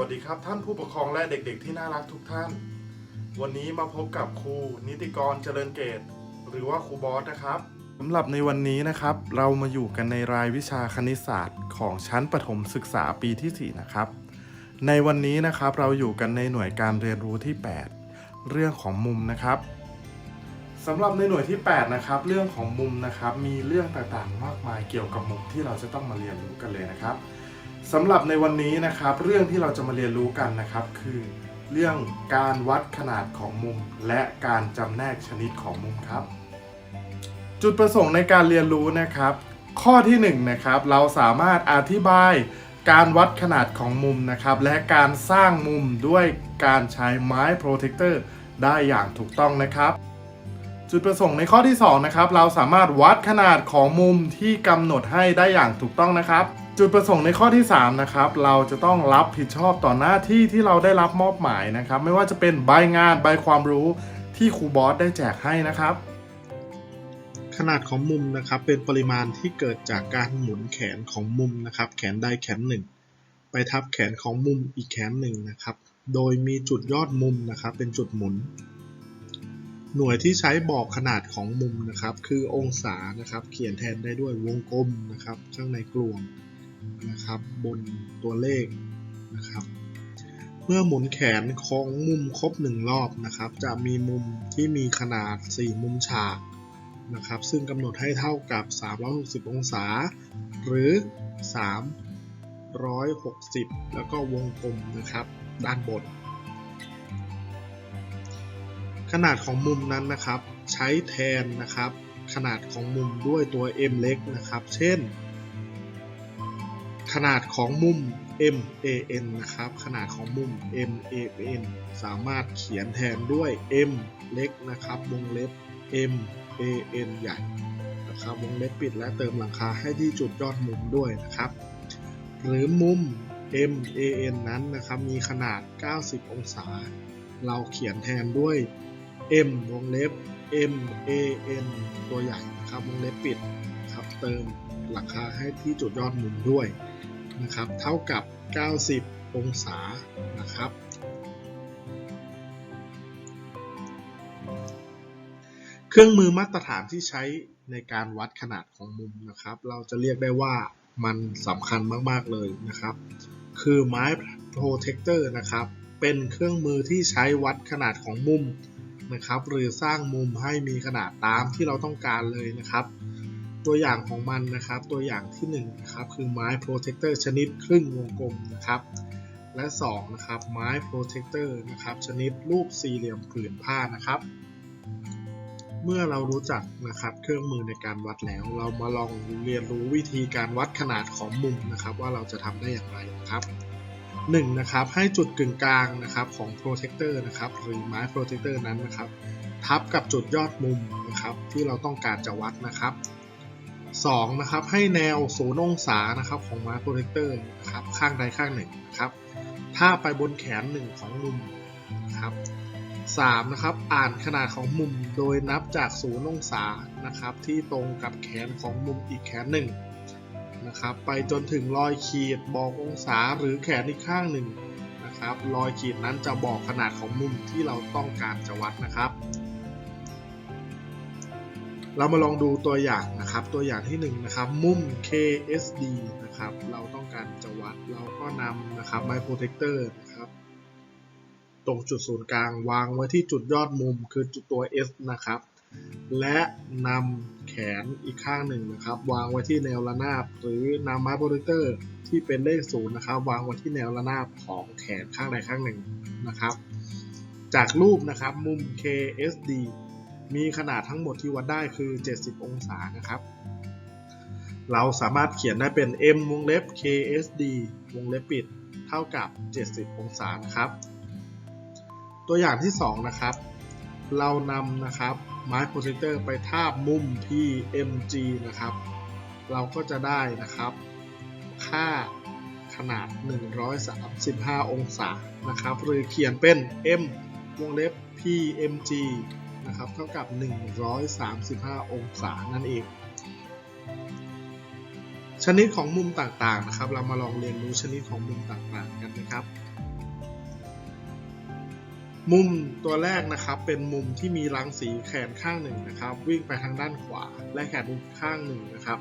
วัสดีครับท่านผู้ปกครองและเด็กๆ ที่น่ารักทุกท่าน วันนี้มาพบกับครูนิติกรเจริญเกต หรือว่าครูบอสนะครับสำหรับในวันนี้นะครับ เรามาอยู่กันในรายวิชาคณิตศาสตร์ของชั้นประถมศึกษาปีที่ 4 นะครับ ในวันนี้นะครับเราอยู่กันในหน่วยการเรียนรู้ที่ 8 เรื่องของมุมนะครับสำหรับในหน่วยที่ 8 นะครับ เรื่องของมุมนะครับมีเรื่องต่างๆ มากมายเกี่ยวกับมุมที่เราจะต้องมาเรียนรู้กันเลยนะครับ สำหรับในวันนี้นะครับ เรื่องที่เราจะมาเรียนรู้กันนะครับ คือเรื่องการวัดขนาดของมุม และการจำแนกชนิดของมุมครับ จุดประสงค์ในการเรียนรู้นะครับ ข้อที่1นงนะครับเราสามารถอธิบายการวัดขนาดของมุมนะครับ และการสร้างมุมด้วยการใช้ไม้โปรเทคเตอร์ได้อย่างถูกต้องนะครับ จุดประสงค์ในข้อที่2นะครับเราสามารถวัดขนาดของมุมที่กำหนดให้ได้อย่างถูกต้องนะครับ จุดประสงค์ในข้อที่ 3 นะครับ เราจะต้องรับผิดชอบต่อหน้าที่ที่เราได้รับมอบหมายนะครับ ไม่ว่าจะเป็นใบงานใบความรู้ที่ครูบอสได้แจกให้นะครับ ขนาดของมุมนะครับ เป็นปริมาณที่เกิดจากการหมุนแขนของมุมนะครับ แขนใดแขนหนึ่ง ไปทับแขนของมุมอีกแขนหนึ่งนะครับ โดยมีจุดยอดมุมนะครับ เป็นจุดหมุน หน่วยที่ใช้บอกขนาดของมุมนะครับ คือองศานะครับ เขียนแทนได้ด้วยวงกลมนะครับ ข้างในกลวง นะครับบนตัวเลขนะครับ เมื่อหมุนแขนของมุมครบหนึ่งรอบนะครับ จะมีมุมที่มีขนาด 4 มุมฉากนะครับ ซึ่งกำหนดให้เท่ากับ 360 องศา หรือ 360 แล้วก็วงกลมนะครับ ด้านบน ขนาดของมุมนั้นนะครับ ใช้แทนนะครับ ขนาดของมุมด้วยตัว m เล็กนะครับ เช่น ขนาดของมุม MAN นะครับ ขนาดของมุม MAN สามารถเขียนแทนด้วย M เล็กนะครับวงเล็บ M A N ใหญ่นะครับวงเล็บปิดและเติมหลังคาให้ที่จุดยอดมุมด้วยนะครับ หรือมุม M A N นั้นนะครับมีขนาด 90 องศา เราเขียนแทนด้วย M วงเล็บ M A N ตัวใหญ่นะครับวงเล็บปิดครับเติม หลังคาให้ที่จุดยอดมุมด้วยนะครับ เท่ากับ 90 องศานะครับ เครื่องมือมาตรฐานที่ใช้ในการวัดขนาดของมุมนะครับ เราจะเรียกได้ว่ามันสำคัญมาก ๆ เลยนะครับ คือไม้โปรเทคเตอร์นะครับ เป็นเครื่องมือที่ใช้วัดขนาดของมุมนะครับ หรือสร้างมุมให้มีขนาดตามที่เราต้องการเลยนะครับ ตัวอย่างของมันนะครับ ตัวอย่างที่1นงนะครับคือไม้โปรเทคเตอร์ชนิดครึ่งวงกลมนะครับ และ2นะครับไม้โปรเทคเตอร์นะครับชนิดรูปสี่เหลี่ยมผืนผ้านะครับ เมื่อเรารู้จักนะครับเครื่องมือในการวัดแล้ว เรามาลองเรียนรู้วิธีการวัดขนาดของมุมนะครับ ว่าเราจะทำได้อย่างไรนะครับ 1. นะครับให้จุดกึ่งกลางนะครับของโปรเทคเตอร์นะครับหรือไม้โปรเทคเตอร์นั้นนะครับ ทับกับจุดยอดมุมนะครับที่เราต้องการจะวัดนะครับ 2. นะครับให้แนวศูนย์องศานะครับของไม้โปรเทคเตอร์นะครับข้างใดข้างหนึ่งครับถ้าไปบนแขนหนึ่งของมุมนะครับ 3. นะครับอ่านขนาดของมุมโดยนับจากศูนย์องศานะครับที่ตรงกับแขนของมุมอีกแขนหนึ่งนะครับไปจนถึงรอยขีดบอกองศาหรือแขนอีกข้างหนึ่งนะครับรอยขีดนั้นจะบอกขนาดของมุมที่เราต้องการจะวัดนะครับ เรามาลองดูตัวอย่างนะครับ ตัวอย่างที่1นงนะครับมุม KSD นะครับ เราต้องการจะวัดเราก็นำนะครับไมโครเทคเตอร์นะครับตรงจุดศูนย์กลางวางไว้ที่จุดยอดมุมคือจุดตัว S นะครับ และนำแขนอีกข้างหนึ่งนะครับ วางไว้ที่แนวระนาบ หรือนำไมโปรเทคเตอร์ที่เป็นเลขศูนย์นะครับ วางไว้ที่แนวระนาบของแขนข้างใดข้างหนึ่งนะครับ จากรูปนะครับมุม KSD มีขนาดทั้งหมดที่วัดได้คือ 70 องศานะครับ เราสามารถเขียนได้เป็น m วงเล็บ KSD วงเล็บปิด เท่ากับ 70 องศานะครับ ตัวอย่างที่ 2 นะครับ เรานำนะครับไม้โปรเจคเตอร์ไปทาบมุม PMG นะครับ เราก็จะได้นะครับ ค่าขนาด 135 องศานะครับ หรือเขียนเป็น m วงเล็บ PMG นะครับเท่ากับ 135 องศานั่นเอง ชนิดของมุมต่างๆนะครับ เรามาลองเรียนรู้ชนิดของมุมต่างๆกันนะครับ มุมตัวแรกนะครับเป็นมุมที่มีรังสีแขนข้างหนึ่งนะครับ วิ่งไปทางด้านขวาและแขนอีกข้างหนึ่งนะครับ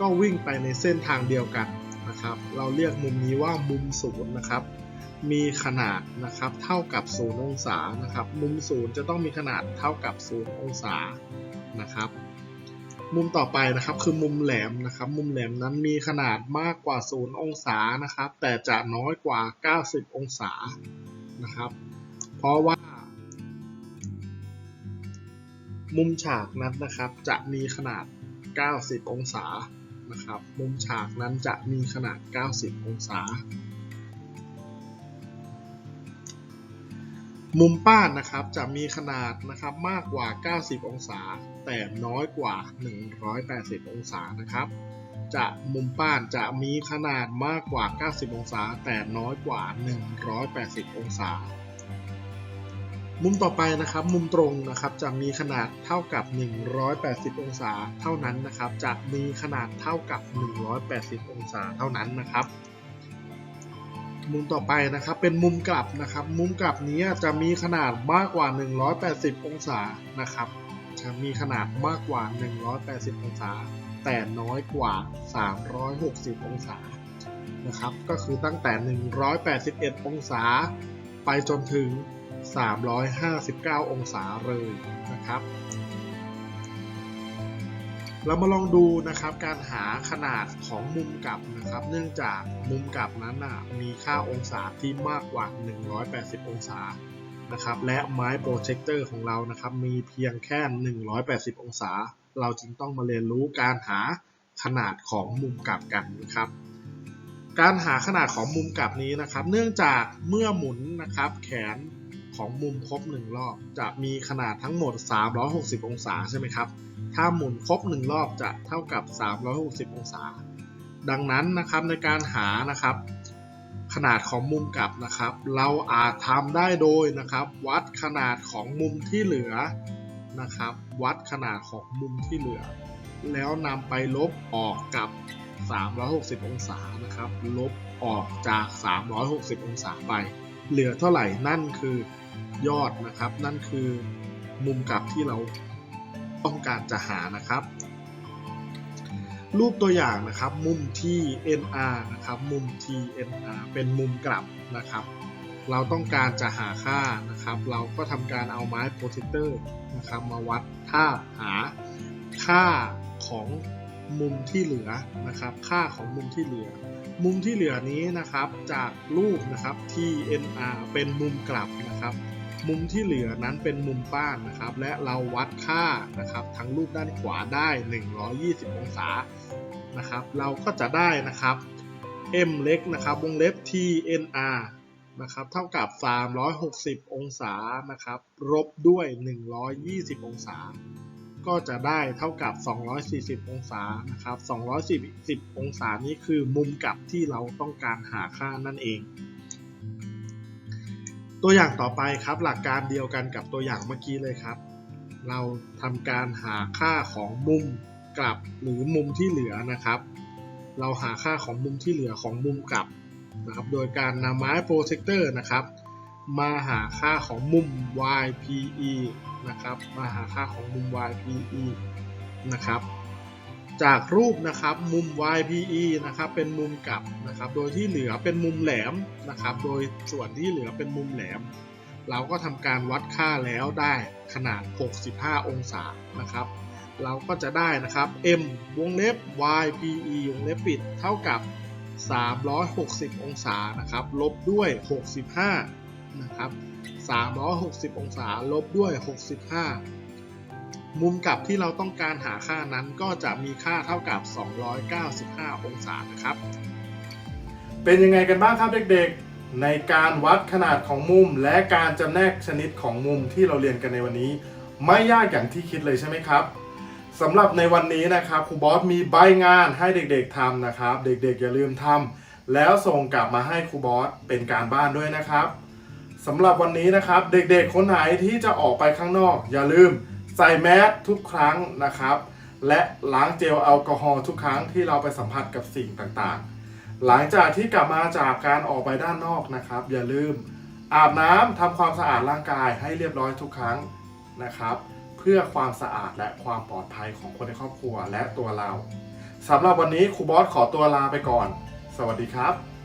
ก็วิ่งไปในเส้นทางเดียวกันนะครับ เราเรียกมุมนี้ว่ามุมศูนย์นะครับ มีขนาดนะครับเท่ากับศูนย์องศานะครับ มุมศูนย์จะต้องมีขนาดเท่ากับศูนย์องศานะครับ มุมต่อไปนะครับคือมุมแหลมนะครับ มุมแหลมนั้นมีขนาดมากกว่าศูนย์องศานะครับ แต่จะน้อยกว่า 90 องศานะครับ เพราะว่า มุมฉากนั้นนะครับจะมีขนาด 90 องศานะครับ มุมฉากนั้นจะมีขนาด 90 องศา มุมป้านนะครับจะมีขนาดนะครับมากกว่า 90 องศา แต่น้อยกว่า 180 องศานะครับ จะมุมป้านจะมีขนาดมากกว่า 90 องศา แต่น้อยกว่า 180 องศา มุมต่อไปนะครับ มุมตรงนะครับจะมีขนาดเท่ากับ 180 องศา เท่านั้นนะครับ จะมีขนาดเท่ากับ 180 องศาเท่านั้นนะครับ มุมต่อไปนะครับเป็นมุมกลับนะครับ มุมกลับนี้จะมีขนาดมากกว่า 180 องศานะครับจะมีขนาดมากกว่า 180 องศา แต่น้อยกว่า 360 องศานะครับ ก็คือตั้งแต่ 181 องศา ไปจนถึง 359 องศาเลยนะครับ เรามาลองดูนะครับการหาขนาดของมุมกลับนะครับ เนื่องจากมุมกลับนั้นนะมีค่าองศาที่มากกว่า 180 องศานะครับและไม้โปรเจคเตอร์ของเรานะครับมีเพียงแค่ 180 องศา เราจึงต้องมาเรียนรู้การหาขนาดของมุมกลับกันนะครับการหาขนาดของมุมกลับนี้นะครับ เนื่องจากเมื่อหมุนนะครับ แขนของมุมครบหนึ่งรอบ จะมีขนาดทั้งหมด 360 องศาใช่ไหมครับ ถ้าหมุนครบหนึ่งรอบจะเท่ากับ 360 องศา ดังนั้นนะครับในการหานะครับ ขนาดของมุมกลับนะครับ เราอาจทำได้โดยนะครับ วัดขนาดของมุมที่เหลือนะครับ วัดขนาดของมุมที่เหลือ แล้วนำไปลบออกกับ 360 องศานะครับ ลบออกจาก 360 องศาไป เหลือเท่าไหร่นั่นคือยอดนะครับ นั่นคือมุมกลับที่เรา ต้องการจะหานะครับ รูปตัวอย่างนะครับ มุม TNR นะครับ มุม TNR เป็นมุมกลับนะครับ เราต้องการจะหาค่านะครับ เราก็ทำการเอาไม้โปรเจคเตอร์นะครับ มาวัดค่าหาค่าของมุมที่เหลือนะครับ ค่าของมุมที่เหลือ มุมที่เหลือนี้นะครับจากรูปนะครับ TNR เป็นมุมกลับนะครับ มุมที่เหลือนั้นเป็นมุมป้านนะครับ และเราวัดค่านะครับทั้งรูปด้านขวาได้ 120 องศานะครับ เราก็จะได้นะครับ m เล็กนะครับวงเล็บ TNR นะครับเท่ากับ 360 องศานะครับลบด้วย 120 องศา ก็จะได้เท่ากับ 240 องศานะครับ240 องศานี้คือมุมกลับที่เราต้องการหาค่านั่นเอง ตัวอย่างต่อไปครับหลักการเดียวกันกับตัวอย่างเมื่อกี้เลยครับ เราทำการหาค่าของมุมกลับหรือมุมที่เหลือนะครับ เราหาค่าของมุมที่เหลือของมุมกลับนะครับโดยการนำไม้โปรเจคเตอร์นะครับ มาหาค่าของมุม YPE นะครับ มาหาค่าของมุม YPE นะครับ จากรูปนะครับมุม YPE นะครับเป็นมุมกลับนะครับ โดยที่เหลือเป็นมุมแหลมนะครับ โดยส่วนที่เหลือเป็นมุมแหลม เราก็ทำการวัดค่าแล้วได้ขนาด 65 องศานะครับ เราก็จะได้นะครับ m วงเล็บ YPE วงเล็บปิดเท่ากับ 360 องศานะครับ ลบด้วย 65 นะครับ 360 องศา ลบด้วย 65 มุมกลับที่เราต้องการหาค่านั้นก็จะมีค่าเท่ากับ 295 องศานะครับ เป็นยังไงกันบ้างครับเด็กๆ ในการวัดขนาดของมุม และการจำแนกชนิดของมุมที่เราเรียนกันในวันนี้ ไม่ยากอย่างที่คิดเลยใช่ไหมครับสำหรับในวันนี้นะครับครูบอสมีใบงานให้เด็กๆทำนะครับ เด็กๆอย่าลืมทำแล้วส่งกลับมาให้ครูบอสเป็นการบ้านด้วยนะครับสำหรับวันนี้นะครับ เด็กๆคนไหนที่จะออกไปข้างนอก อย่าลืม ใส่แมสทุกครั้งนะครับ และล้างเจลแอลกอฮอล์ทุกครั้งที่เราไปสัมผัสกับสิ่งต่างๆ หลังจากที่กลับมาจากการออกไปด้านนอกนะครับ อย่าลืมอาบน้ำทำความสะอาดร่างกายให้เรียบร้อยทุกครั้งนะครับ เพื่อความสะอาดและความปลอดภัยของคนในครอบครัวและตัวเราสำหรับวันนี้ครูบอสขอตัวลาไปก่อน สวัสดีครับ